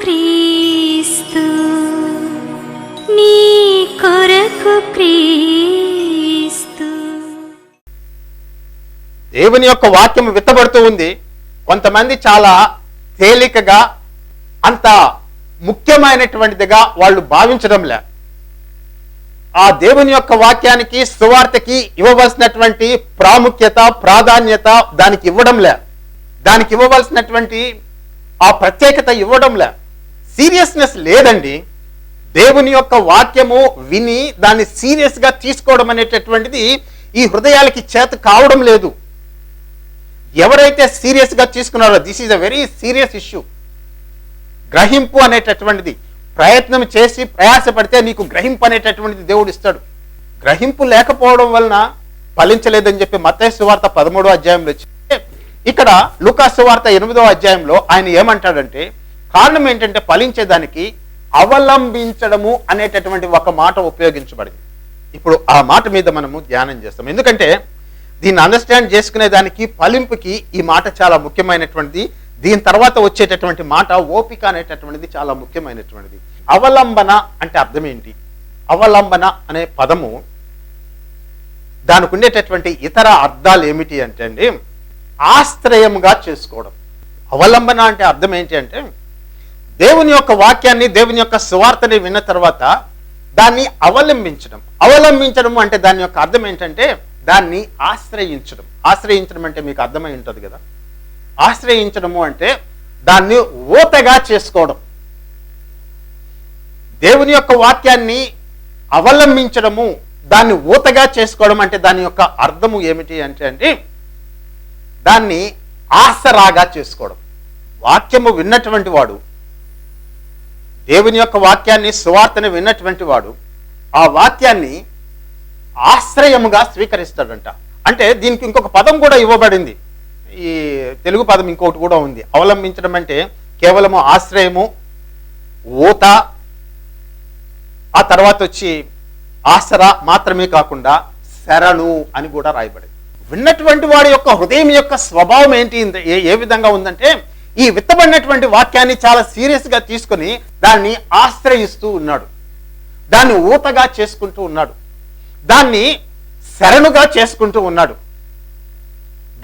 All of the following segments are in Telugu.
క్రీస్తు నీ కొరకు క్రీస్తు. దేవుని యొక్క వాక్యం విత్తబడుతూ ఉంది. కొంతమంది చాలా తేలికగా అంత ముఖ్యమైనటువంటిదిగా వాళ్ళు భావించడంలే. ఆ దేవుని యొక్క వాక్యానికి సువార్తకి ఇవ్వవలసినటువంటి ప్రాముఖ్యత ప్రాధాన్యత దానికి ఇవ్వడంలే. దానికి ఇవ్వవలసినటువంటి ఆ ప్రత్యేకత ఇవ్వడంలే. సీరియస్నెస్ లేదండి. దేవుని యొక్క వాక్యము విని దాన్ని సీరియస్గా తీసుకోవడం అనేటటువంటిది ఈ హృదయాలకి చేత కావడం లేదు. ఎవరైతే సీరియస్గా తీసుకున్నారో this is a very serious issue గ్రహింపు అనేటటువంటిది ప్రయత్నం చేసి ప్రయాసపడితే నీకు గ్రహింపు అనేటటువంటిది దేవుడు ఇస్తాడు. గ్రహింపు లేకపోవడం వలన ఫలించలేదని చెప్పి మత్తయి సువార్త పదమూడో అధ్యాయంలో వచ్చి ఇక్కడ లుకాసు సువార్త ఎనిమిదో అధ్యాయంలో ఆయన ఏమంటాడంటే కారణం ఏంటంటే ఫలించేదానికి అవలంబించడము అనేటటువంటి ఒక మాట ఉపయోగించబడింది. ఇప్పుడు ఆ మాట మీద మనము ధ్యానం చేస్తాం. ఎందుకంటే దీన్ని అండర్స్టాండ్ చేసుకునే దానికి ఫలింపుకి ఈ మాట చాలా ముఖ్యమైనటువంటిది. దీని తర్వాత వచ్చేటటువంటి మాట ఓపిక అనేటటువంటిది చాలా ముఖ్యమైనటువంటిది. అవలంబన అంటే అర్థం ఏంటి? అవలంబన అనే పదము దానికి ఉండేటటువంటి ఇతర అర్థాలు ఏమిటి అంటే అండి ఆశ్రయంగా చేసుకోవడం. అవలంబన అంటే అర్థం ఏంటి అంటే దేవుని యొక్క వాక్యాన్ని దేవుని యొక్క సువార్తని విన్న తర్వాత దాన్ని అవలంబించడం. అవలంబించడం అంటే దాని యొక్క అర్థం ఏంటంటే దాన్ని ఆశ్రయించడం. ఆశ్రయించడం అంటే మీకు అర్థమై ఉంటుంది కదా? ఆశ్రయించడము అంటే దాన్ని ఊతగా చేసుకోవడం. దేవుని యొక్క వాక్యాన్ని అవలంబించడము దాన్ని ఊతగా చేసుకోవడం అంటే దాని యొక్క అర్థము ఏమిటి అంటే అండి దాన్ని ఆసరాగా చేసుకోవడం. వాక్యము విన్నటువంటి వాడు దేవుని యొక్క వాక్యాన్ని సువార్తని విన్నటువంటి వాడు ఆ వాక్యాన్ని ఆశ్రయముగా స్వీకరిస్తాడంట. అంటే దీనికి ఇంకొక పదం కూడా ఇవ్వబడింది. ఈ తెలుగు పదం ఇంకొకటి కూడా ఉంది. అవలంబించడం అంటే కేవలము ఆశ్రయము ఊత ఆ తర్వాత వచ్చి ఆసరా మాత్రమే కాకుండా శరణు అని కూడా రాయబడింది. విన్నటువంటి వాడి యొక్క హృదయం యొక్క స్వభావం ఏంటి ఏ ఏ విధంగా ఉందంటే ఈ విత్తబడినటువంటి వాక్యాన్ని చాలా సీరియస్గా తీసుకుని తీసుకొని దాన్ని ఆశ్రయిస్తూ ఉన్నాడు. దాన్ని ఊతగా చేసుకుంటూ ఉన్నాడు. దాన్ని శరణుగా చేసుకుంటూ ఉన్నాడు.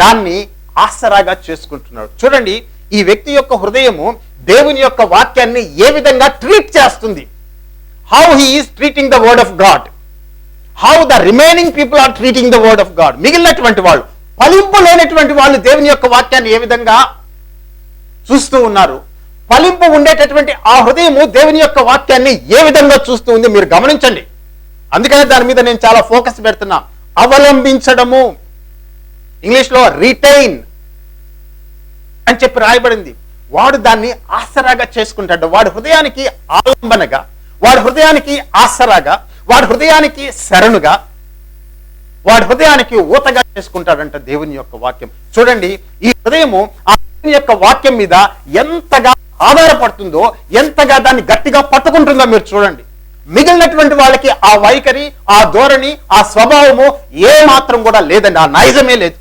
దాన్ని ఆసరాగా చేసుకుంటున్నాడు. చూడండి ఈ వ్యక్తి యొక్క హృదయము దేవుని యొక్క వాక్యాన్ని ఏ విధంగా ట్రీట్ చేస్తుంది? How he is treating the word of God how the remaining people are treating the word of God మిగిలినటువంటి వాళ్ళు ఫలింపు లేనటువంటి వాళ్ళు దేవుని యొక్క వాక్యాన్ని ఏ విధంగా చూస్తూ ఉన్నారు. ఫలింపు ఉండేటటువంటి ఆ హృదయము దేవుని యొక్క వాక్యాన్ని ఏ విధంగా చూస్తూ ఉంది మీరు గమనించండి. అందుకనే దాని మీద నేను చాలా ఫోకస్ పెడుతున్నా. అవలంబించడము. ఇంగ్లీష్లో రిటైన్ అని చెప్పి రాయబడింది. వాడు దాన్ని ఆసరాగా చేసుకుంటాడు. వాడి హృదయానికి ఆలంబనగా వాడి హృదయానికి ఆసరాగా వాడి హృదయానికి శరణుగా వాడి హృదయానికి ఊతగా చేసుకుంటాడంట దేవుని యొక్క వాక్యం. చూడండి ఈ హృదయము ఆ యొక్క వాక్యం మీద ఎంతగా ఆధారపడుతుందో ఎంతగా దాన్ని గట్టిగా పట్టుకుంటుందో మీరు చూడండి. మిగిలినటువంటి వాళ్ళకి ఆ వైఖరి ఆ ధోరణి ఆ స్వభావము ఏ మాత్రం కూడా లేదండి. ఆ నైజమే లేదు.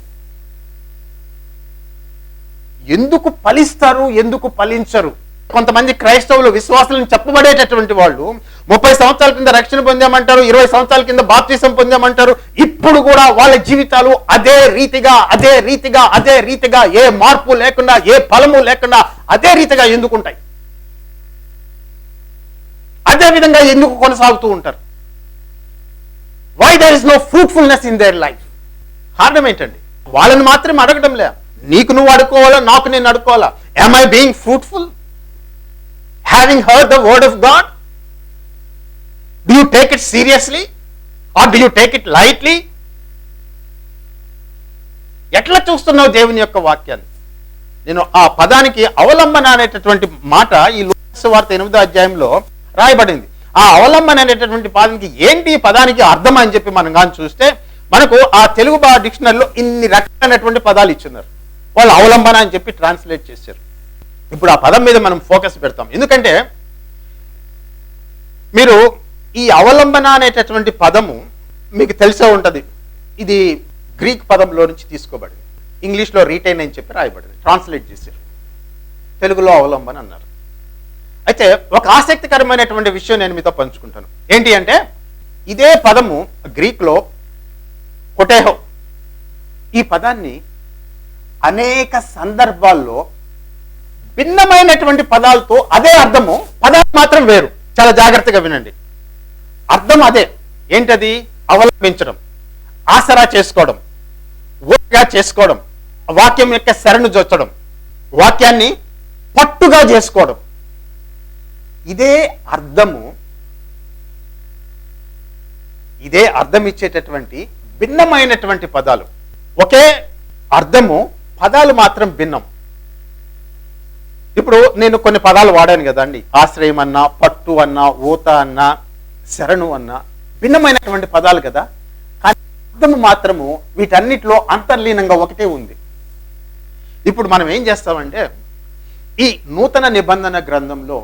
ఎందుకు ఫలిస్తారు ఎందుకు ఫలించరు? కొంతమంది క్రైస్తవులు విశ్వాసులను చెప్పబడేటటువంటి వాళ్ళు ముప్పై సంవత్సరాల కింద రక్షణ పొందామంటారు ఇరవై సంవత్సరాల కింద బాప్తీసం పొందామంటారు ఇప్పుడు కూడా వాళ్ళ జీవితాలు అదే రీతిగా అదే రీతిగా అదే రీతిగా ఏ మార్పు లేకుండా ఏ ఫలము లేకుండా అదే రీతిగా ఎందుకుంటాయి? అదే విధంగా ఎందుకు కొనసాగుతూ ఉంటారు? Why there is no fruitfulness in their life కారణం ఏంటండి? వాళ్ళని మాత్రం అడగడం లే నీకు నువ్వు అడుకోవాలా నాకు నేను అడుకోవాలా am I being fruitful having heard the word of God do you take it seriously or do you take it lightly ఎట్లా చూస్తున్నావు దేవుని యొక్క వాక్యాన్ని? నేను ఆ పదానికి అవలంబన అనేటటువంటి మాట ఈ లోకస్ వార్త ఎనిమిదో అధ్యాయంలో రాయబడింది. ఆ అవలంబన అనేటటువంటి పదానికి ఏంటి పదానికి అర్థం అని చెప్పి మనం కానీ చూస్తే మనకు ఆ తెలుగు బా డిక్షనరీలో ఇన్ని రకాలైనటువంటి పదాలు ఇచ్చున్నారు. వాళ్ళు అవలంబన అని చెప్పి ట్రాన్స్లేట్ చేశారు. ఇప్పుడు ఆ పదం మీద మనం ఫోకస్ పెడతాం. ఎందుకంటే మీరు ఈ అవలంబన అనేటటువంటి పదము మీకు తెలిసే ఉంటుంది. ఇది గ్రీక్ పదంలో నుంచి తీసుకోబడింది. ఇంగ్లీష్లో రీటైన్ అని చెప్పి రాయబడింది. ట్రాన్స్లేట్ చేశారు. తెలుగులో అవలంబన అన్నారు. అయితే ఒక ఆసక్తికరమైనటువంటి విషయం నేను మీతో పంచుకుంటాను. ఏంటి అంటే ఇదే పదము గ్రీక్లో కొటేహో ఈ పదాన్ని అనేక సందర్భాల్లో భిన్నమైనటువంటి పదాలతో అదే అర్థము పదాలు మాత్రం వేరు. చాలా జాగ్రత్తగా వినండి. అర్థం అదే. ఏంటది? అవలంబించడం ఆసరా చేసుకోవడం ఊరిగా చేసుకోవడం వాక్యం యొక్క శరణు జొచ్చడం వాక్యాన్ని పట్టుగా చేసుకోవడం. ఇదే అర్థము ఇదే అర్థం ఇచ్చేటటువంటి భిన్నమైనటువంటి పదాలు. ఒకే అర్థము పదాలు మాత్రం భిన్నం. ఇప్పుడు నేను కొన్ని పదాలు వాడాను కదండి. ఆశ్రయం అన్నా పట్టు అన్నా ఊత అన్నా శరణు అన్నా భిన్నమైనటువంటి పదాలు కదా. కానీ అర్థము మాత్రము వీటన్నిటిలో అంతర్లీనంగా ఒకటే ఉంది. ఇప్పుడు మనం ఏం చేస్తామంటే ఈ నూతన నిబంధన గ్రంథంలో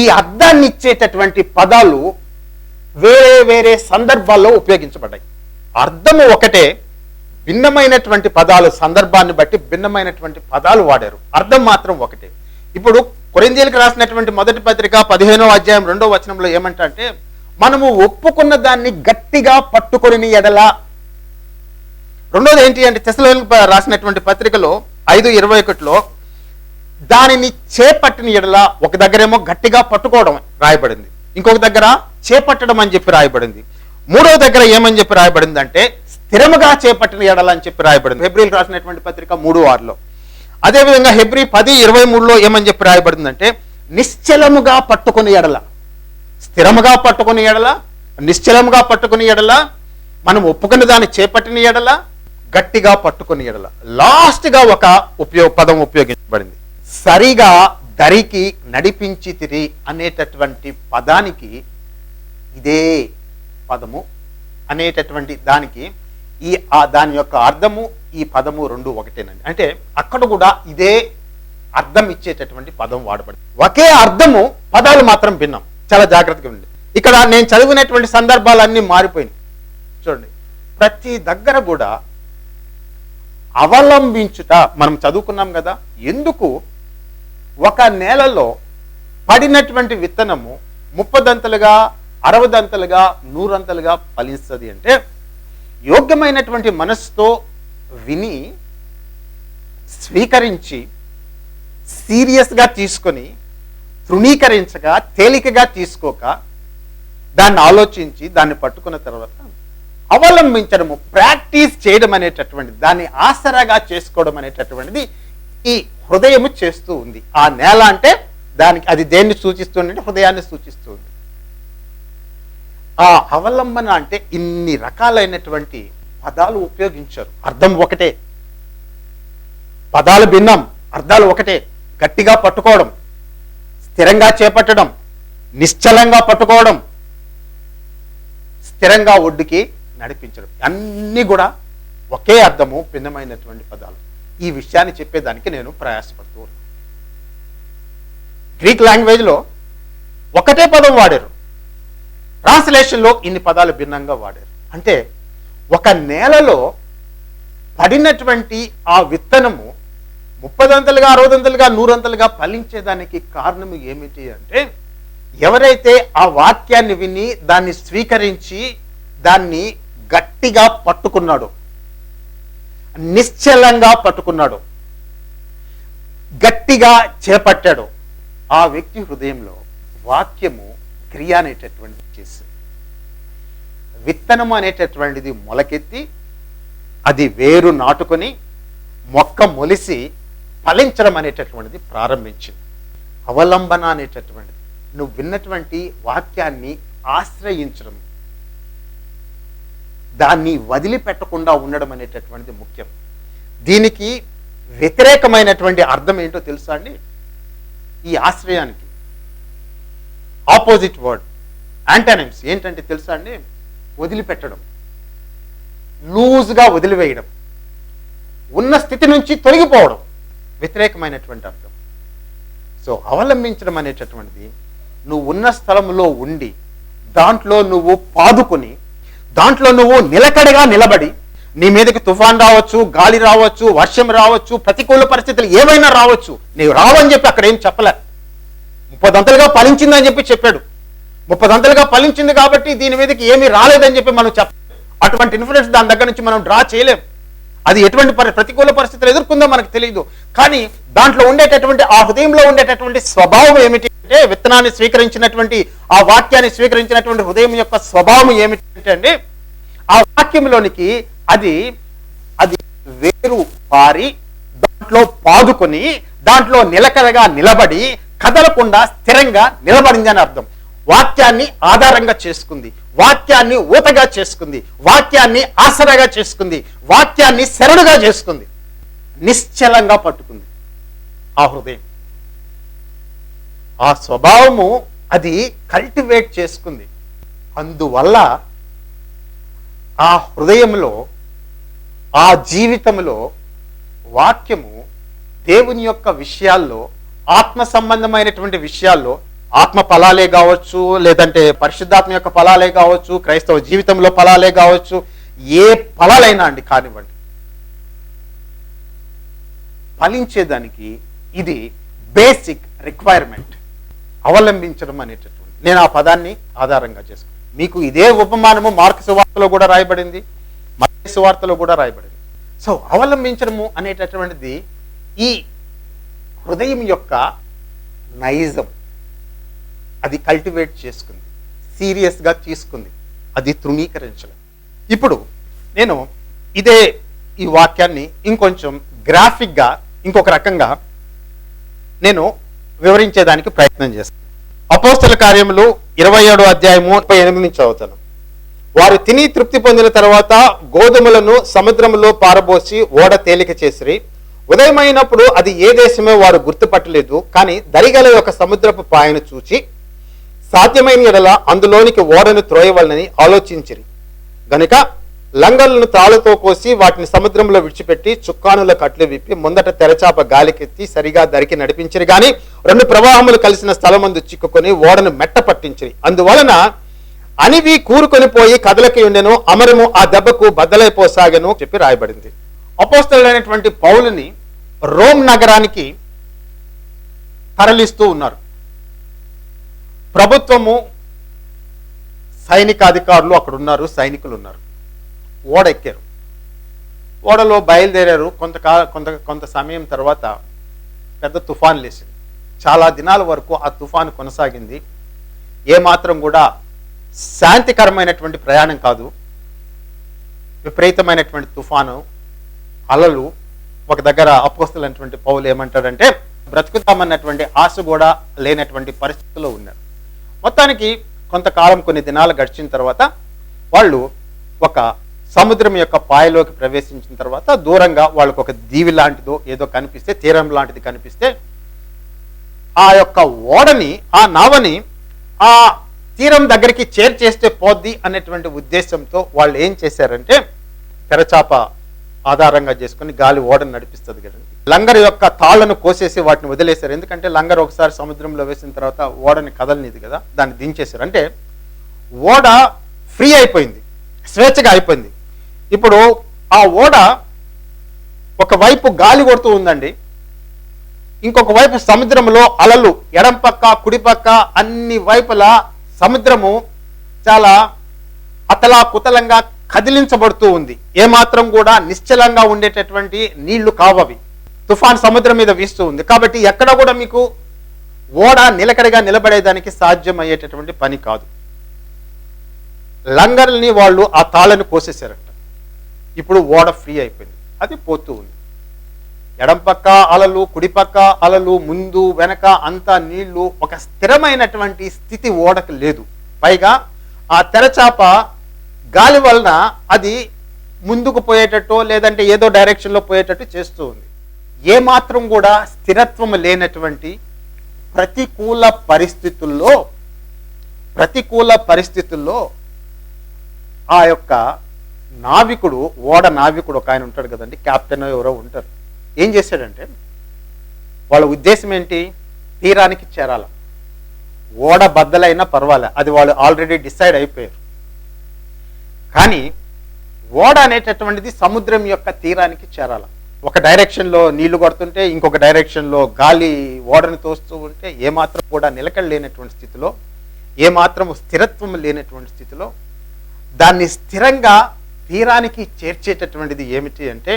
ఈ అర్థాన్ని ఇచ్చేటటువంటి పదాలు వేరే వేరే సందర్భాల్లో ఉపయోగించబడ్డాయి. అర్థము ఒకటే భిన్నమైనటువంటి పదాలు సందర్భాన్ని బట్టి భిన్నమైనటువంటి పదాలు వాడారు. అర్థం మాత్రం ఒకటే. ఇప్పుడు కొరింజీలకు రాసినటువంటి మొదటి పత్రిక పదిహేనో అధ్యాయం రెండో వచనంలో ఏమంటే మనము ఒప్పుకున్న దాన్ని గట్టిగా పట్టుకొని ఎడల. రెండోది ఏంటి అంటే తెసలోనికి రాసినటువంటి పత్రికలో ఐదు ఇరవై ఒకటిలో దానిని చేపట్టిన ఎడల ఒక దగ్గరేమో గట్టిగా పట్టుకోవడం రాయబడింది. ఇంకొక దగ్గర చేపట్టడం అని చెప్పి రాయబడింది. మూడవ దగ్గర ఏమని చెప్పి రాయబడింది అంటే స్థిరముగా చేపట్టిన ఎడలని చెప్పి రాయబడింది. హెబ్రిల్ రాసినటువంటి పత్రిక మూడు ఆరులో. అదేవిధంగా హెబ్రి పది ఇరవై మూడులో ఏమని చెప్పి రాయబడిందంటే నిశ్చలముగా పట్టుకుని ఎడల. స్థిరముగా పట్టుకుని ఎడల నిశ్చలముగా పట్టుకుని ఎడల మనం ఒప్పుకున్న దాన్ని చేపట్టిన ఎడల గట్టిగా పట్టుకుని ఎడల. లాస్ట్గా ఒక ఉపయోగ పదం ఉపయోగించబడింది. సరిగా దరికి నడిపించి తిరి అనేటటువంటి పదానికి ఇదే పదము అనేటటువంటి దానికి ఈ ఆ దాని యొక్క అర్థము ఈ పదము రెండు ఒకటేనండి. అంటే అక్కడ కూడా ఇదే అర్థం ఇచ్చేటటువంటి పదం వాడబడింది. ఒకే అర్థము పదాలు మాత్రం భిన్నం. చాలా జాగ్రత్తగా ఉండండి. ఇక్కడ నేను చదివినటువంటి సందర్భాలన్నీ మారిపోయినాయి. చూడండి. ప్రతి దగ్గర కూడా అవలంబించుట మనం చదువుకున్నాం కదా ఎందుకు ఒక నేలలో పడినటువంటి విత్తనము ముప్పదంతలుగా అరవదంతలుగా నూరంతలుగా ఫలిస్తుంది అంటే యోగ్యమైనటువంటి మనస్సుతో విని స్వీకరించి సీరియస్గా తీసుకొని తృణీకరించగా తేలికగా తీసుకోక దాన్ని ఆలోచించి దాన్ని పట్టుకున్న తర్వాత అవలంబించడము ప్రాక్టీస్ చేయడం అనేటటువంటిది దాన్ని ఆసరాగా చేసుకోవడం అనేటటువంటిది ఈ హృదయము చేస్తూ ఉంది. ఆ నేల అంటే దానికి అది దేన్ని సూచిస్తుంది అంటే హృదయాన్ని సూచిస్తుంది. ఆ అవలంబన అంటే ఇన్ని రకాలైనటువంటి పదాలు ఉపయోగించారు. అర్థం ఒకటే. పదాలు భిన్నం అర్థాలు ఒకటే. గట్టిగా పట్టుకోవడం స్థిరంగా చేపట్టడం నిశ్చలంగా పట్టుకోవడం స్థిరంగా ఒడ్డుకి నడిపించడం. అన్నీ కూడా ఒకే అర్థము భిన్నమైనటువంటి పదాలు. ఈ విషయాన్ని చెప్పేదానికి నేను ప్రయాసపడుతూ ఉన్నాను. గ్రీక్ లాంగ్వేజ్లో ఒకటే పదం వాడారు. ట్రాన్స్లేషన్లో ఇన్ని పదాలు భిన్నంగా వాడారు. అంటే ఒక నేలలో పడినటువంటి ఆ విత్తనము ముప్పదంతలుగా అరవదంతలుగా నూరంతలుగా ఫలించేదానికి కారణం ఏమిటి అంటే ఎవరైతే ఆ వాక్యాన్ని విని దాన్ని స్వీకరించి దాన్ని గట్టిగా పట్టుకున్నాడు నిశ్చలంగా పట్టుకున్నాడు గట్టిగా చేపట్టాడు ఆ వ్యక్తి హృదయంలో వాక్యము క్రియ అనేటటువంటిది చేసింది విత్తనము అనేటటువంటిది మొలకెత్తి అది వేరు నాటుకొని మొక్క మొలిసి ఫలించడం అనేటటువంటిది ప్రారంభించింది. అవలంబన అనేటటువంటిది. నువ్వు విన్నటువంటి వాక్యాన్ని ఆశ్రయించడం దాన్ని వదిలిపెట్టకుండా ఉండడం అనేటటువంటిది ముఖ్యం. దీనికి వ్యతిరేకమైనటువంటి అర్థం ఏంటో తెలుసా అండి? ఈ ఆశ్రయానికి. Opposite word. యాంటానిమ్స్ ఏంటంటే తెలుసా అండి? వదిలిపెట్టడం. లూజ్గా వదిలివేయడం. ఉన్న స్థితి నుంచి తొలగిపోవడం. వ్యతిరేకమైనటువంటి అర్థం. సో అవలంబించడం అనేటటువంటిది నువ్వు ఉన్న స్థలంలో ఉండి దాంట్లో నువ్వు పాదుకొని దాంట్లో నువ్వు నిలకడగా నిలబడి నీ మీదకి తుఫాన్ రావచ్చు గాలి రావచ్చు వర్షం రావచ్చు ప్రతికూల పరిస్థితులు ఏవైనా రావచ్చు నీవు రావని చెప్పి అక్కడ ఏం చెప్పలే. ముప్పదంతలుగా ఫలించిందని చెప్పి చెప్పాడు. ముప్పదంతలుగా ఫలించింది కాబట్టి దీని మీదకి ఏమీ రాలేదని చెప్పి మనం చెప్ప అటువంటి ఇన్ఫ్లుయెన్స్ దాని దగ్గర నుంచి మనం డ్రా చేయలేం. అది ఎటువంటి పరి ప్రతికూల పరిస్థితులు ఎదుర్కొందో మనకు తెలియదు. కానీ దాంట్లో ఉండేటటువంటి ఆ హృదయంలో ఉండేటటువంటి స్వభావం ఏమిటి అంటే విత్తనాన్ని స్వీకరించినటువంటి ఆ వాక్యాన్ని స్వీకరించినటువంటి హృదయం యొక్క స్వభావం ఏమిటి అంటే అండి ఆ వాక్యంలోనికి అది అది వేరు పారి దాంట్లో పాదుకొని దాంట్లో నిలకడగా నిలబడి కదలకుండా స్థిరంగా నిలబడింది అని అర్థం. వాక్యాన్ని ఆధారంగా చేసుకుంది. వాక్యాన్ని ఊతగా చేసుకుంది. వాక్యాన్ని ఆసరగా చేసుకుంది. వాక్యాన్ని శరణుగా చేసుకుంది. నిశ్చలంగా పట్టుకుంది. ఆ హృదయం. ఆ స్వభావము అది కల్టివేట్ చేసుకుంది. అందువల్ల ఆ హృదయంలో ఆ జీవితంలో వాక్యము దేవుని యొక్క విషయాల్లో ఆత్మ సంబంధమైనటువంటి విషయాల్లో ఆత్మ ఫలాలే కావచ్చు లేదంటే పరిశుద్ధాత్మ యొక్క ఫలాలే కావచ్చు క్రైస్తవ జీవితంలో ఫలాలే కావచ్చు ఏ ఫలాలైనా అండి కానివ్వండి. ఫలించేదానికి ఇది బేసిక్ రిక్వైర్మెంట్ అవలంబించడం అనేటటువంటి నేను ఆ పదాన్ని ఆధారంగా చేసుకున్నాను. మీకు ఇదే ఉపమానము మార్క్స్ సువార్తలో కూడా రాయబడింది మత సువార్తలో కూడా రాయబడింది. సో అవలంబించడము అనేటటువంటిది ఈ హృదయం యొక్క నైజం అది కల్టివేట్ చేసుకుంది. సీరియస్గా తీసుకుంది. అది తృణీకరించలేదు. ఇప్పుడు నేను ఇదే ఈ వాక్యాన్ని ఇంకొంచెం గ్రాఫిక్గా ఇంకొక రకంగా నేను వివరించేదానికి ప్రయత్నం చేస్తాను. అపోస్తల కార్యములు ఇరవై ఏడో అధ్యాయము ముప్పై ఎనిమిది నుంచి చదువుతాను. వారు తిని తృప్తి పొందిన తర్వాత గోధుమలను సముద్రంలో పారబోసి ఓడ తేలిక చేసిరి. ఉదయమైనప్పుడు అది ఏ దేశమో వారు గుర్తుపట్టలేదు కానీ దరిగల యొక్క సముద్రపు పాయను చూచి సాధ్యమైన ఎడల అందులోనికి ఓడను త్రోయవలనని ఆలోచించిరి. గనుక లంగలను తాళతో కోసి వాటిని సముద్రంలో విడిచిపెట్టి చుక్కానుల కట్లు విప్పి ముందట తెరచాప గాలికెత్తి సరిగా దరికి నడిపించిరి. కానీ రెండు ప్రవాహములు కలిసిన స్థలమందు చిక్కుకొని ఓడను మెట్ట పట్టించిరి. అందువలన అనివి కూరుకొని పోయి కదలకి ఉండెను అమరము ఆ దెబ్బకు బద్దలైపోసాగను చెప్పి రాయబడింది. అపోస్తలైనటువంటి పౌలుని రోమ్ నగరానికి తరలిస్తూ ఉన్నారు. ప్రభుత్వము సైనికాధికారులు అక్కడ ఉన్నారు సైనికులు ఉన్నారు ఓడ ఎక్కారు ఓడలో బయలుదేరారు. కొంతకాల కొంత కొంత సమయం తర్వాత పెద్ద తుఫాన్ లేచింది. చాలా దినాల వరకు ఆ తుఫాను కొనసాగింది. ఏమాత్రం కూడా శాంతికరమైనటువంటి ప్రయాణం కాదు. విపరీతమైనటువంటి తుఫాను అలలు ఒక దగ్గర అపోస్తులైనటువంటి పౌలు ఏమంటాడంటే బ్రతుకుతామన్నటువంటి ఆశ కూడా లేనటువంటి పరిస్థితిలో ఉన్నారు. మొత్తానికి కొంతకాలం కొన్ని దినాలు గడిచిన తర్వాత వాళ్ళు ఒక సముద్రం యొక్క పాయలోకి ప్రవేశించిన తర్వాత దూరంగా వాళ్ళకు ఒక దీవి లాంటిదో ఏదో కనిపిస్తే తీరం లాంటిది కనిపిస్తే ఆ యొక్క ఓడని ఆ నావని ఆ తీరం దగ్గరికి చేర్చేస్తే పోద్ది అనేటువంటి ఉద్దేశంతో వాళ్ళు ఏం చేశారంటే తెరచాప ఆధారంగా చేసుకుని గాలి ఓడను నడిపిస్తుంది కదండి లంగర్ యొక్క తాళ్ళను కోసేసి వాటిని వదిలేశారు. ఎందుకంటే లంగర్ ఒకసారి సముద్రంలో వేసిన తర్వాత ఓడని కదలనిది కదా దాన్ని దించేశారు. అంటే ఓడ ఫ్రీ అయిపోయింది స్వేచ్ఛగా అయిపోయింది. ఇప్పుడు ఆ ఓడ ఒకవైపు గాలి కొడుతూ ఉందండి ఇంకొక వైపు సముద్రంలో అలలు ఎడం పక్క కుడి పక్క అన్ని వైపులా సముద్రము చాలా అతలా కుతలంగా కదిలించబడుతూ ఉంది. ఏమాత్రం కూడా నిశ్చలంగా ఉండేటటువంటి నీళ్ళు కావవి. తుఫాన్ సముద్రం మీద వీస్తూ ఉంది. కాబట్టి ఎక్కడ కూడా మీకు ఓడ నిలకడగా నిలబడేదానికి సాధ్యమయ్యేటటువంటి పని కాదు. లంగర్ని వాళ్ళు ఆ తాళను కోసేశారట. ఇప్పుడు ఓడ ఫ్రీ అయిపోయింది. అది పోతూ ఉంది. ఎడం పక్క అలలు కుడిపక్క అలలు ముందు వెనక అంతా నీళ్ళు ఒక స్థిరమైనటువంటి స్థితి ఓడకు లేదు. పైగా ఆ తెరచాప గాలి వలన అది ముందుకు పోయేటట్టు లేదంటే ఏదో డైరెక్షన్లో పోయేటట్టు చేస్తూ ఉంది. ఏ మాత్రం కూడా స్థిరత్వం లేనటువంటి ప్రతికూల పరిస్థితుల్లో ప్రతికూల పరిస్థితుల్లో ఆ యొక్క నావికుడు ఓడ నావికుడు ఒక ఆయన ఉంటాడు కదండి క్యాప్టెన్ ఎవరో ఉంటారు. ఏం చేశాడంటే వాళ్ళ ఉద్దేశం ఏంటి? తీరానికి చేరాల. ఓడ బద్దలైనా పర్వాలే అది వాళ్ళు ఆల్రెడీ డిసైడ్ అయిపోయారు. కానీ ఓడ అనేటటువంటిది సముద్రం యొక్క తీరానికి చేరాల. ఒక డైరెక్షన్లో నీళ్ళు కొడుతుంటే ఇంకొక డైరెక్షన్లో గాలి ఓడని తోస్తూ ఉంటే ఏమాత్రం కూడా నిలకడ లేనటువంటి స్థితిలో ఏమాత్రం స్థిరత్వం లేనటువంటి స్థితిలో దాన్ని స్థిరంగా తీరానికి చేర్చేటటువంటిది ఏమిటి అంటే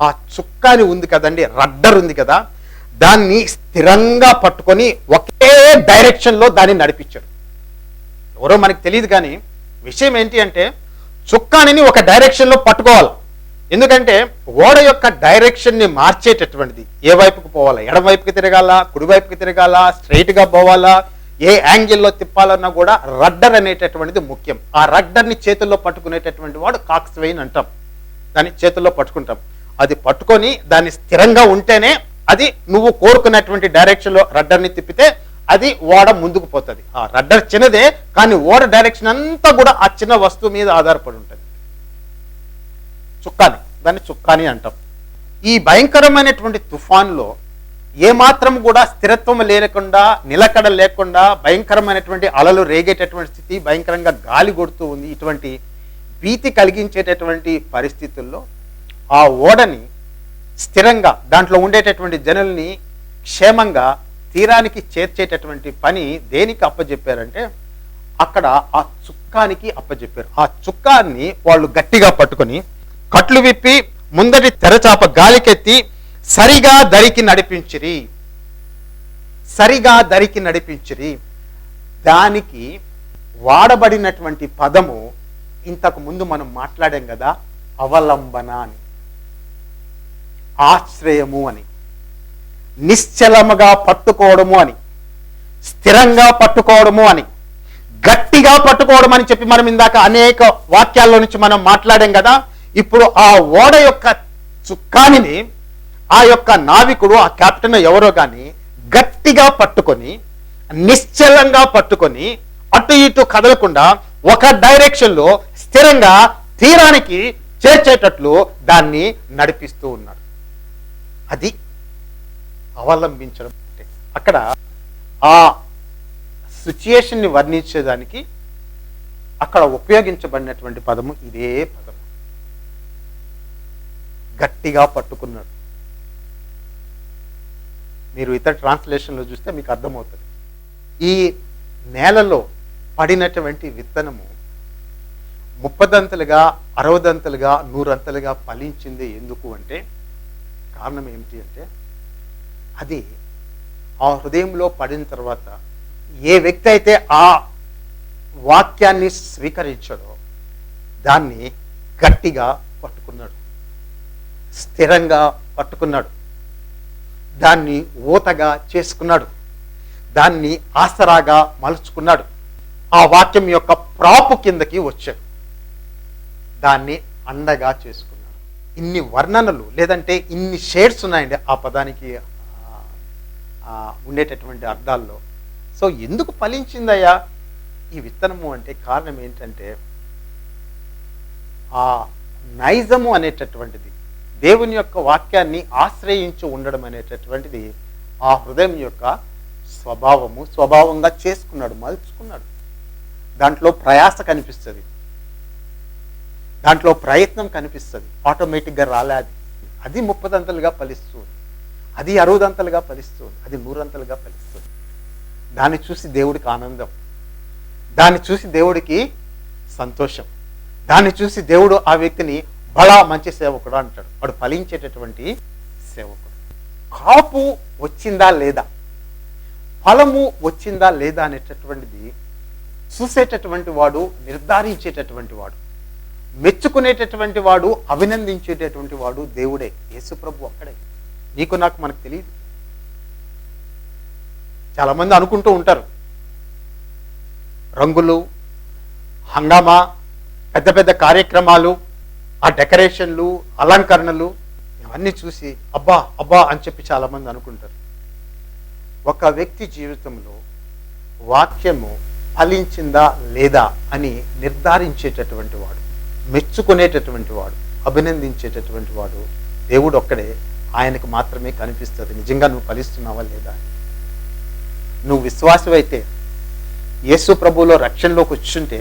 ఆ చుక్కాని ఉంది కదండి రడ్డర్ ఉంది కదా దాన్ని స్థిరంగా పట్టుకొని ఒకే డైరెక్షన్లో దాన్ని నడిపించాడు ఎవరో మనకు తెలియదు కానీ విషయం ఏంటి అంటే చుక్కానిని ఒక డైరెక్షన్లో పట్టుకోవాలి. ఎందుకంటే ఓడ యొక్క డైరెక్షన్ని మార్చేటటువంటిది. ఏ వైపుకు పోవాలా? ఎడం వైపుకి తిరగాల? కుడివైపుకి తిరగాల? స్ట్రైట్గా పోవాలా? ఏ యాంగిల్లో తిప్పాలన్నా కూడా రడ్డర్ అనేటటువంటిది ముఖ్యం. ఆ రడ్డర్ని చేతుల్లో పట్టుకునేటటువంటి వాడు కాక్స్ వెయిన్ అంటాం. దాన్ని చేతుల్లో పట్టుకుంటాం. అది పట్టుకొని దాన్ని స్థిరంగా ఉంటేనే అది నువ్వు కోరుకున్నటువంటి డైరెక్షన్లో రడ్డర్ని తిప్పితే అది ఓడ ముందుకు పోతుంది. ఆ రడ్డర్ చిన్నదే కానీ ఓడ డైరెక్షన్ అంతా కూడా ఆ చిన్న వస్తువు మీద ఆధారపడి ఉంటుంది. చుక్కాని దాన్ని చుక్కాని అంటాం. ఈ భయంకరమైనటువంటి తుఫాన్లో ఏమాత్రం కూడా స్థిరత్వం లేకుండా నిలకడ లేకుండా భయంకరమైనటువంటి అలలు రేగేటటువంటి స్థితి భయంకరంగా గాలి కొడుతూ ఉంది ఇటువంటి భీతి కలిగించేటటువంటి పరిస్థితుల్లో ఆ ఓడని స్థిరంగా దాంట్లో ఉండేటటువంటి జనుల్ని క్షేమంగా తీరానికి చేర్చేటటువంటి పని దేనికి అప్పచెప్పారంటే అక్కడ ఆ చుక్కానికి అప్పచెప్పారు ఆ చుక్కాన్ని వాళ్ళు గట్టిగా పట్టుకొని కట్లు విప్పి ముందటి తెరచాప గాలికెత్తి సరిగా దరికి నడిపించిరి. సరిగా దరికి నడిపించిరి. దానికి వాడబడినటువంటి పదము ఇంతకు ముందు మనం మాట్లాడాం కదా అవలంబన అని. ఆశ్రయము అని. నిశ్చలముగా పట్టుకోవడము అని స్థిరంగా పట్టుకోవడము అని గట్టిగా పట్టుకోవడం అని చెప్పి మనం ఇందాక అనేక వాక్యాల్లో నుంచి మనం మాట్లాడాం కదా. ఇప్పుడు ఆ ఓడ యొక్క చుక్కానిని ఆ యొక్క నావికుడు ఆ కెప్టెన్ ఎవరో కానీ గట్టిగా పట్టుకొని నిశ్చలంగా పట్టుకొని అటు ఇటు కదలకుండా ఒక డైరెక్షన్లో స్థిరంగా తీరానికి చేర్చేటట్లు దాన్ని నడిపిస్తూ ఉన్నాడు. అది అవలంబించడం అంటే అక్కడ ఆ సిచ్యుయేషన్ని వర్ణించేదానికి అక్కడ ఉపయోగించబడినటువంటి పదము ఇదే పదం గట్టిగా పట్టుకున్నాడు. మీరు ఇతర ట్రాన్స్లేషన్లో చూస్తే మీకు అర్థమవుతుంది. ఈ నేలలో పడినటువంటి విత్తనము ముప్పదంతలుగా అరవదంతలుగా నూరంతలుగా ఫలించింది ఎందుకు అంటే కారణం ఏమిటి అంటే అది ఆ హృదయంలో పడిన తర్వాత ఏ వ్యక్తి అయితే ఆ వాక్యాన్ని స్వీకరించాడో దాన్ని గట్టిగా పట్టుకున్నాడు. స్థిరంగా పట్టుకున్నాడు. దాన్ని ఊతగా చేసుకున్నాడు. దాన్ని ఆసరాగా మలుచుకున్నాడు. ఆ వాక్యం యొక్క ప్రాపు కిందకి వచ్చాడు. దాన్ని అండగా చేసుకున్నాడు. ఇన్ని వర్ణనలు లేదంటే ఇన్ని షేడ్స్ ఉన్నాయండి ఆ పదానికి ఉండేటటువంటి అర్థాల్లో. సో ఎందుకు ఫలించిందయ్యా ఈ విత్తనము అంటే కారణం ఏంటంటే ఆ నైజము అనేటటువంటిది దేవుని యొక్క వాక్యాన్ని ఆశ్రయించి ఉండడం అనేటటువంటిది ఆ హృదయం యొక్క స్వభావము స్వభావంగా చేసుకున్నాడు మలుచుకున్నాడు. దాంట్లో ప్రయాస కనిపిస్తుంది. దాంట్లో ప్రయత్నం కనిపిస్తుంది. ఆటోమేటిక్గా రాలేదు అది. అది ముప్పదంతలుగా ఫలిస్తుంది. అది అరవదంతలుగా ఫలిస్తుంది అది నూరంతలుగా ఫలిస్తుంది. దాన్ని చూసి దేవుడికి ఆనందం దాన్ని చూసి దేవుడికి సంతోషం దాన్ని చూసి దేవుడు ఆ వ్యక్తిని బలా మంచి సేవకుడు అంటాడు. వాడు ఫలించేటటువంటి సేవకుడు. కాపు వచ్చిందా లేదా? ఫలము వచ్చిందా లేదా అనేటటువంటిది చూసేటటువంటి వాడు నిర్ధారించేటటువంటి వాడు మెచ్చుకునేటటువంటి వాడు అభినందించేటటువంటి వాడు దేవుడే యేసుప్రభు అక్కడే. నీకు నాకు మనకు తెలియదు. చాలామంది అనుకుంటూ ఉంటారు. రంగులు హంగామా పెద్ద పెద్ద కార్యక్రమాలు ఆ డెకరేషన్లు అలంకరణలు ఇవన్నీ చూసి అబ్బా అబ్బా అని చెప్పి చాలామంది అనుకుంటారు. ఒక వ్యక్తి జీవితంలో వాక్యము ఫలించిందా లేదా అని నిర్ధారించేటటువంటి వాడు మెచ్చుకునేటటువంటి వాడు అభినందించేటటువంటి వాడు దేవుడు ఒక్కడే ఆయనకు మాత్రమే కనిపిస్తుంది. నిజంగా నువ్వు ఫలిస్తున్నావా లేదా? నువ్వు విశ్వాసమైతే యేసు ప్రభువులో రక్షణలోకి వచ్చుంటే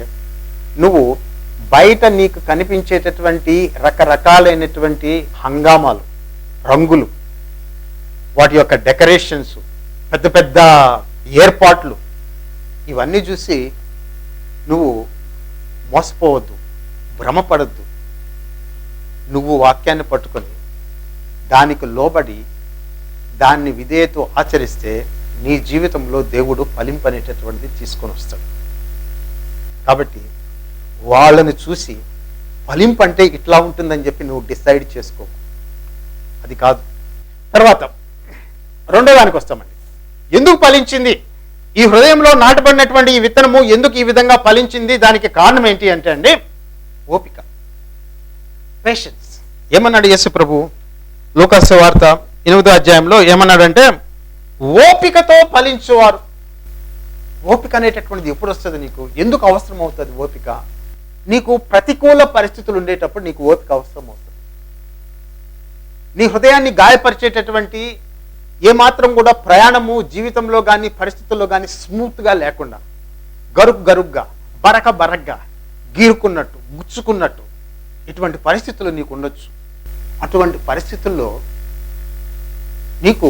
నువ్వు బయట నీకు కనిపించేటటువంటి రకరకాలైనటువంటి హంగామాలు రంగులు వాటి యొక్క డెకరేషన్స్ పెద్ద పెద్ద ఏర్పాట్లు ఇవన్నీ చూసి నువ్వు మోసపోవద్దు భ్రమపడద్దు. నువ్వు వాక్యాన్ని పట్టుకొని దానికి లోబడి దాన్ని విధేయతో ఆచరిస్తే నీ జీవితంలో దేవుడు ఫలింపనేటటువంటిది తీసుకొని వస్తాడు. కాబట్టి వాళ్ళని చూసి ఫలింపు అంటే ఇట్లా ఉంటుందని చెప్పి నువ్వు డిసైడ్ చేసుకో అది కాదు. తర్వాత రెండో దానికి వస్తామండి. ఎందుకు ఫలించింది? ఈ హృదయంలో నాటబడినటువంటి ఈ విత్తనము ఎందుకు ఈ విధంగా ఫలించింది? దానికి కారణం ఏంటి అంటే అండి ఓపిక. పేషెన్స్ ఏమన్నాడు యేసు ప్రభు? లూకాసు వార్త ఎనిమిదో అధ్యాయంలో ఏమన్నాడంటే ఓపికతో ఫలించేవారు. ఓపిక అనేటటువంటిది ఎప్పుడు వస్తుంది నీకు? ఎందుకు అవసరం అవుతుంది ఓపిక? నీకు ప్రతికూల పరిస్థితులు ఉండేటప్పుడు నీకు ఓపిక అవసరం అవుతుంది నీ హృదయాన్ని గాయపరిచేటటువంటి ఏమాత్రం కూడా ప్రయాణము జీవితంలో కానీ పరిస్థితుల్లో కానీ స్మూత్గా లేకుండా గరుగ్ గరుగ్గా బరక బరగ్గా గీరుకున్నట్టు గుచ్చుకున్నట్టు ఇటువంటి పరిస్థితులు నీకు ఉండొచ్చు. అటువంటి పరిస్థితుల్లో నీకు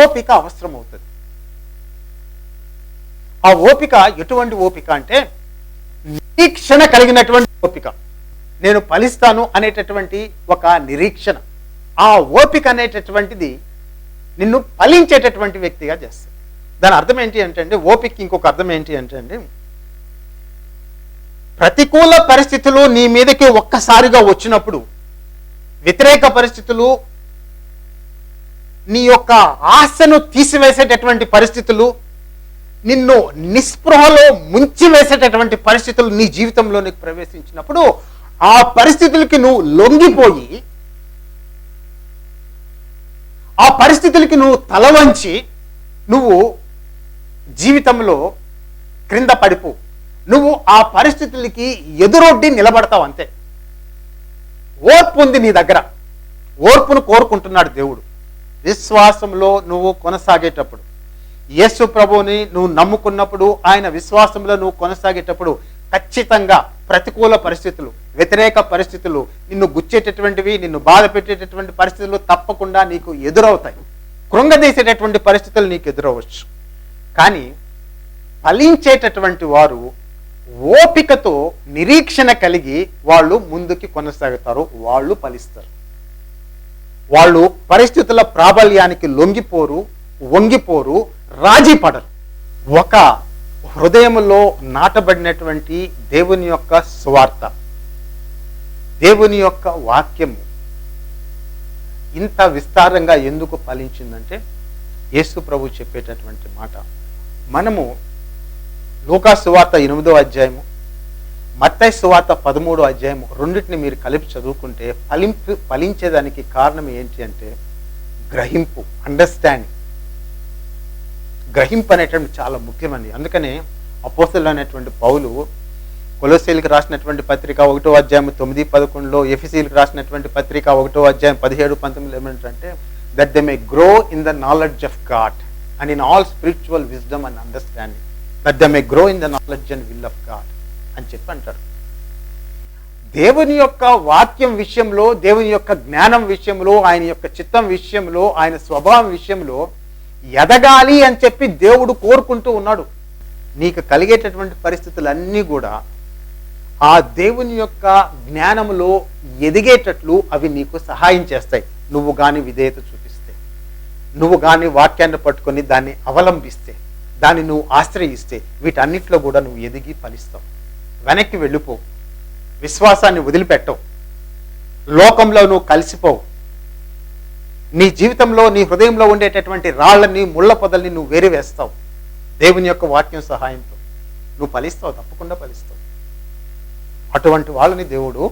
ఓపిక అవసరం అవుతుంది ఆ ఓపిక ఎటువంటి ఓపిక అంటే నిరీక్షణ కలిగినటువంటి ఓపిక. నేను ఫలిస్తాను అనేటటువంటి ఒక నిరీక్షణ. ఆ ఓపిక అనేటటువంటిది నిన్ను ఫలించేటటువంటి వ్యక్తిగా చేస్తుంది. దాని అర్థం ఏంటి అంటే ఓపిక ఇంకొక అర్థం ఏంటి అంటే ప్రతికూల పరిస్థితులు నీ మీదకి ఒక్కసారిగా వచ్చినప్పుడు వ్యతిరేక పరిస్థితులు నీ యొక్క ఆశను తీసివేసేటటువంటి పరిస్థితులు నిన్ను నిస్పృహలో ముంచి వేసేటటువంటి పరిస్థితులు నీ జీవితంలోనికి ప్రవేశించినప్పుడు ఆ పరిస్థితులకి నువ్వు లొంగిపోయి ఆ పరిస్థితులకి నువ్వు తల వంచి నువ్వు జీవితంలో క్రింద పడిపో. నువ్వు ఆ పరిస్థితులకి ఎదురొడ్డి నిలబడతావు అంతే. ఓర్పు ఉంది నీ దగ్గర. ఓర్పును కోరుకుంటున్నాడు దేవుడు. విశ్వాసంలో నువ్వు కొనసాగేటప్పుడు యేసు ప్రభువుని నువ్వు నమ్ముకున్నప్పుడు ఆయన విశ్వాసంలో నువ్వు కొనసాగేటప్పుడు ఖచ్చితంగా ప్రతికూల పరిస్థితులు వ్యతిరేక పరిస్థితులు నిన్ను గుచ్చేటటువంటివి నిన్ను బాధ పెట్టేటటువంటి పరిస్థితులు తప్పకుండా నీకు ఎదురవుతాయి. కృంగదీసేటటువంటి పరిస్థితులు నీకు ఎదురవచ్చు. కానీ ఫలించేటటువంటి వారు ఓపికతో నిరీక్షణ కలిగి వాళ్ళు ముందుకి కొనసాగుతారు వాళ్ళు ఫలిస్తారు. వాళ్ళు పరిస్థితుల ప్రాబల్యానికి లొంగిపోరు వంగిపోరు రాజీ పడరు. ఒక హృదయంలో నాటబడినటువంటి దేవుని యొక్క స్వార్థ దేవుని యొక్క వాక్యము ఇంత విస్తారంగా ఎందుకు ఫలించిందంటే యేసు ప్రభు చెప్పేటటువంటి మాట. మనము లూకా సువార్త ఎనిమిదో అధ్యాయము మత్తై సువార్త పదమూడో అధ్యాయము రెండింటిని మీరు కలిపి చదువుకుంటే ఫలింపు ఫలించేదానికి కారణం ఏంటి అంటే గ్రహింపు అండర్స్టాండింగ్ గ్రహింపు అనేటువంటి చాలా ముఖ్యమండి. అందుకనే అపోసలు అనేటువంటి పౌలు కొలసీలకు రాసినటువంటి పత్రిక ఒకటో అధ్యాయం తొమ్మిది పదకొండులో ఎఫిసీలకు రాసినటువంటి పత్రిక ఒకటో అధ్యాయం పదిహేడు పంతొమ్మిది ఏమంటారంటే that they may grow in the knowledge of God and in all spiritual wisdom and understanding that the may grow in the knowledge and will of God అని చెప్పి అంటారు దేవుని యొక్క వాక్యం విషయంలో దేవుని యొక్క జ్ఞానం విషయంలో ఆయన యొక్క చిత్తం విషయంలో ఆయన స్వభావం విషయంలో ఎదగాలి అని చెప్పి దేవుడు కోరుకుంటూ ఉన్నాడు. నీకు కలిగేటటువంటి పరిస్థితులన్నీ కూడా ఆ దేవుని యొక్క జ్ఞానములో ఎదిగేటట్లు అవి నీకు సహాయం చేస్తాయి. నువ్వు కానీ విధేయత చూపిస్తే నువ్వు కానీ వాక్యాన్ని పట్టుకొని దాన్ని అవలంబిస్తే దాన్ని నువ్వు ఆశ్రయిస్తే వీటన్నిటిలో కూడా నువ్వు ఎదిగి ఫలిస్తావు. వెనక్కి వెళ్ళిపోవు విశ్వాసాన్ని వదిలిపెట్టవు. లోకంలో నువ్వు కలిసిపోవు. నీ జీవితంలో నీ హృదయంలో ఉండేటటువంటి రాళ్ళని ముళ్ళ పొదల్ని నువ్వు వేరు వేస్తావు దేవుని యొక్క వాక్యం సహాయంతో. నువ్వు ఫలిస్తావు తప్పకుండా ఫలిస్తావు. అటువంటి వాళ్ళని దేవుడు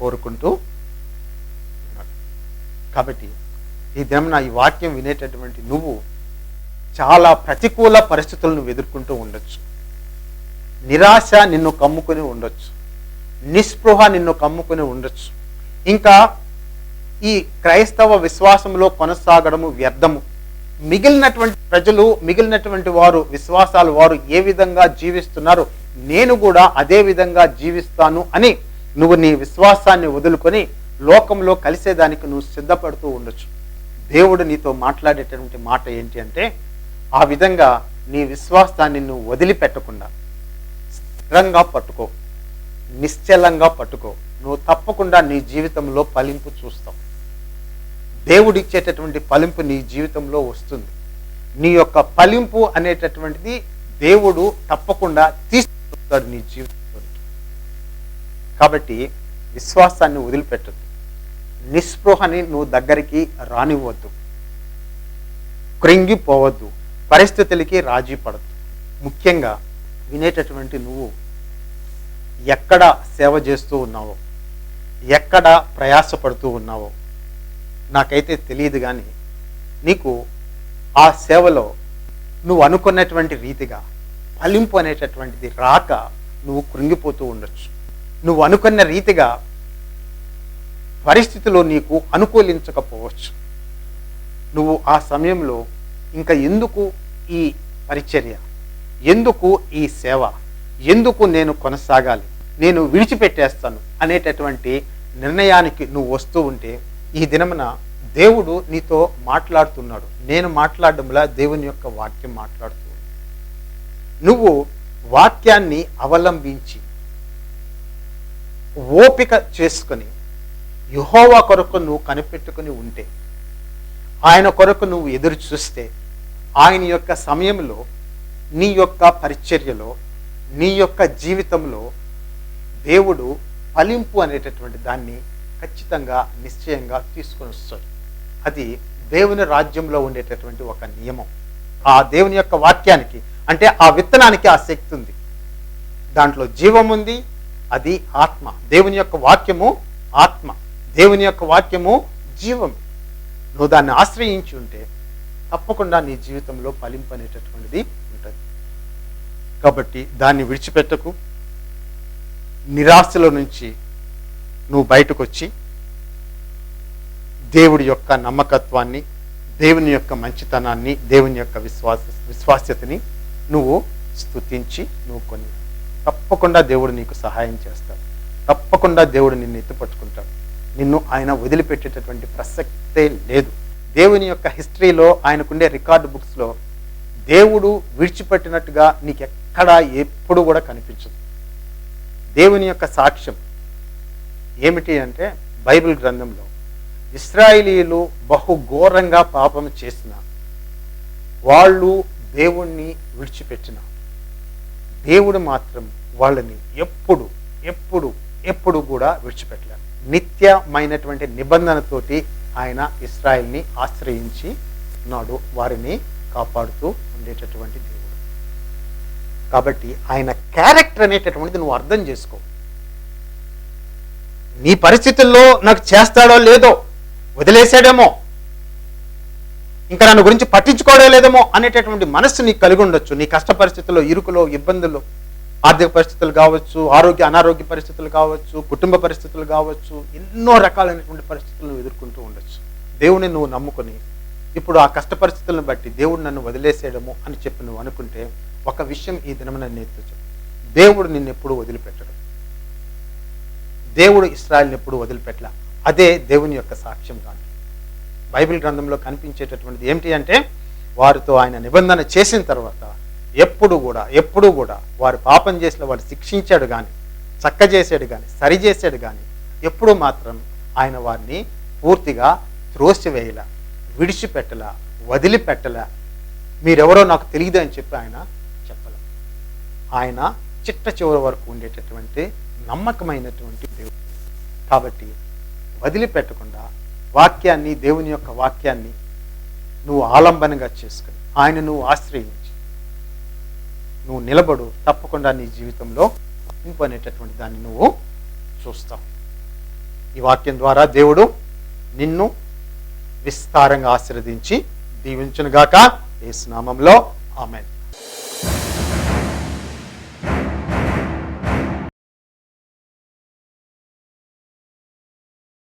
కోరుకుంటూ ఉన్నాడు. కాబట్టి ఈ దినం ఈ వాక్యం వినేటటువంటి నువ్వు చాలా ప్రతికూల పరిస్థితులను ఎదుర్కొంటూ ఉండొచ్చు. నిరాశ నిన్ను కమ్ముకొని ఉండొచ్చు. నిస్పృహ నిన్ను కమ్ముకొని ఉండొచ్చు. ఇంకా ఈ క్రైస్తవ విశ్వాసంలో కొనసాగడము వ్యర్థము. మిగిలినటువంటి ప్రజలు మిగిలినటువంటి వారు విశ్వాసాలు వారు ఏ విధంగా జీవిస్తున్నారు నేను కూడా అదే విధంగా జీవిస్తాను అని నువ్వు నీ విశ్వాసాన్ని వదులుకొని లోకంలో కలిసేదానికి నువ్వు సిద్ధపడుతూ ఉండొచ్చు. దేవుడు నీతో మాట్లాడేటటువంటి మాట ఏంటి అంటే ఆ విధంగా నీ విశ్వాసాన్ని నువ్వు వదిలిపెట్టకుండా స్థిరంగా పట్టుకో. నిశ్చలంగా పట్టుకో. నువ్వు తప్పకుండా నీ జీవితంలో ఫలింపు చూస్తావు. దేవుడిచ్చేటటువంటి ఫలింపు నీ జీవితంలో వస్తుంది. నీ యొక్క ఫలింపు అనేటటువంటిది దేవుడు తప్పకుండా తీసుకుంటాడు నీ జీవితంలో. కాబట్టి విశ్వాసాన్ని వదిలిపెట్టద్దు. నిస్పృహని నువ్వు దగ్గరికి రానివ్వద్దు. కృంగిపోవద్దు పరిస్థితులకి రాజీ పడద్దు ముఖ్యంగా వినేటటువంటి నువ్వు ఎక్కడ సేవ చేస్తూ ఉన్నావో ఎక్కడ ప్రయాసపడుతూ ఉన్నావో నాకైతే తెలియదు కానీ నీకు ఆ సేవలో నువ్వు అనుకున్నటువంటి రీతిగా ఫలింపు అనేటటువంటిది రాక నువ్వు కృంగిపోతూ ఉండొచ్చు. నువ్వు అనుకున్న రీతిగా పరిస్థితిలో నీకు అనుకూలించకపోవచ్చు. నువ్వు ఆ సమయంలో ఇంకా ఎందుకు ఈ పరిచర్య. ఎందుకు ఈ సేవ? ఎందుకు నేను కొనసాగాలి? నేను విడిచిపెట్టేస్తాను అనేటటువంటి నిర్ణయానికి నువ్వు వస్తూ ఉంటే ఈ దినమున దేవుడు నీతో మాట్లాడుతున్నాడు. నేను మాట్లాడడంలా దేవుని యొక్క వాక్యం మాట్లాడుతూ నువ్వు వాక్యాన్ని అవలంబించి ఓపిక చేసుకొని యుహోవా కొరకు నువ్వు కనిపెట్టుకుని ఉంటే ఆయన కొరకు నువ్వు ఎదురు చూస్తే ఆయన యొక్క సమయంలో నీ యొక్క పరిచర్యలో నీ యొక్క జీవితంలో దేవుడు ఫలింపు అనేటటువంటి దాన్ని ఖచ్చితంగా నిశ్చయంగా తీసుకొని వస్తాడు. అది దేవుని రాజ్యంలో ఉండేటటువంటి ఒక నియమం. ఆ దేవుని యొక్క వాక్యానికి అంటే ఆ విత్తనానికి ఆ శక్తి ఉంది. దాంట్లో జీవం ఉంది అది ఆత్మ. దేవుని యొక్క వాక్యము ఆత్మ. దేవుని యొక్క వాక్యము జీవం. నువ్వు దాన్ని ఆశ్రయించి ఉంటే తప్పకుండా నీ జీవితంలో ఫలింపు అనేటటువంటిది ఉంటుంది. కాబట్టి దాన్ని విడిచిపెట్టకు నిరాశలో నుంచి నువ్వు బయటకు వచ్చి దేవుడి యొక్క నమ్మకత్వాన్ని దేవుని యొక్క మంచితనాన్ని దేవుని యొక్క విశ్వాస విశ్వాస్యతని నువ్వు స్తుతించి నువ్వు కొని. తప్పకుండా దేవుడు నీకు సహాయం చేస్తాడు. తప్పకుండా దేవుడు నిన్ను ఎత్తుపట్టుకుంటాడు. నిన్ను ఆయన వదిలిపెట్టేటటువంటి ప్రసక్తే లేదు. దేవుని యొక్క హిస్టరీలో ఆయనకుండే రికార్డు బుక్స్లో దేవుడు విడిచిపెట్టినట్టుగా నీకు ఎక్కడా ఎప్పుడు కూడా కనిపించదు. దేవుని యొక్క సాక్ష్యం ఏమిటి అంటే బైబిల్ గ్రంథంలో ఇస్రాయిలీలు బహు ఘోరంగా పాపం చేసిన వాళ్ళు దేవుణ్ణి విడిచిపెట్టిన. దేవుడు మాత్రం వాళ్ళని ఎప్పుడు ఎప్పుడు ఎప్పుడు కూడా విడిచిపెట్టలేరు నిత్యమైనటువంటి నిబంధనతోటి ఆయన ఇస్రాయిల్ని ఆశ్రయించి ఉన్నాడు వారిని కాపాడుతూ ఉండేటటువంటి దేవుడు. కాబట్టి ఆయన క్యారెక్టర్ అనేటటువంటిది నువ్వు అర్థం చేసుకో. నీ పరిస్థితుల్లో నాకు చేస్తాడో లేదో వదిలేసాడేమో ఇంకా నన్ను గురించి పట్టించుకోవడం లేదేమో అనేటటువంటి మనస్సు నీకు కలిగి ఉండొచ్చు. నీ కష్ట పరిస్థితుల్లో ఇరుకులో ఇబ్బందుల్లో. ఆర్థిక పరిస్థితులు కావచ్చు ఆరోగ్య అనారోగ్య పరిస్థితులు కావచ్చు కుటుంబ పరిస్థితులు కావచ్చు ఎన్నో రకాలైనటువంటి పరిస్థితులను ఎదుర్కొంటూ ఉండొచ్చు. దేవుని నువ్వు నమ్ముకొని ఇప్పుడు ఆ కష్ట పరిస్థితులను బట్టి దేవుడు నన్ను వదిలేసేయడము అని చెప్పి నువ్వు అనుకుంటే ఒక విషయం ఈ దినమున నేర్చు దేవుడు నిన్ను ఎప్పుడు వదిలిపెట్టడు. దేవుడు ఇస్రాయల్ని ఎప్పుడు వదిలిపెట్టల. అదే దేవుని యొక్క సాక్ష్యం కానీ బైబిల్ గ్రంథంలో కనిపించేటటువంటిది ఏమిటి అంటే వారితో ఆయన నిబంధన చేసిన తర్వాత ఎప్పుడు కూడా ఎప్పుడు కూడా వారు పాపం చేసిన వారు శిక్షించాడు కానీ చక్క చేసాడు కానీ సరి చేసాడు కానీ ఎప్పుడు మాత్రం ఆయన వారిని పూర్తిగా త్రోసివేయల విడిచిపెట్టలా వదిలిపెట్టలా. మీరెవరో నాకు తెలియదు అని చెప్పి ఆయన చెప్పల. ఆయన చిట్ట చివరి వరకు ఉండేటటువంటి నమ్మకమైనటువంటి దేవుడు. కాబట్టి వదిలిపెట్టకుండా వాక్యాన్ని దేవుని యొక్క వాక్యాన్ని నువ్వు ఆలంబనగా చేసుకుని ఆయన నువ్వు ఆశ్రయించు. నువ్వు నిలబడు తప్పకుండా నీ జీవితంలో ఇంపు అనేటటువంటి దాన్ని నువ్వు చూస్తావు. ఈ వాక్యం ద్వారా దేవుడు నిన్ను విస్తారంగా ఆశీర్వదించి దీవించునుగాక. ఏ స్నామంలో ఆమెను.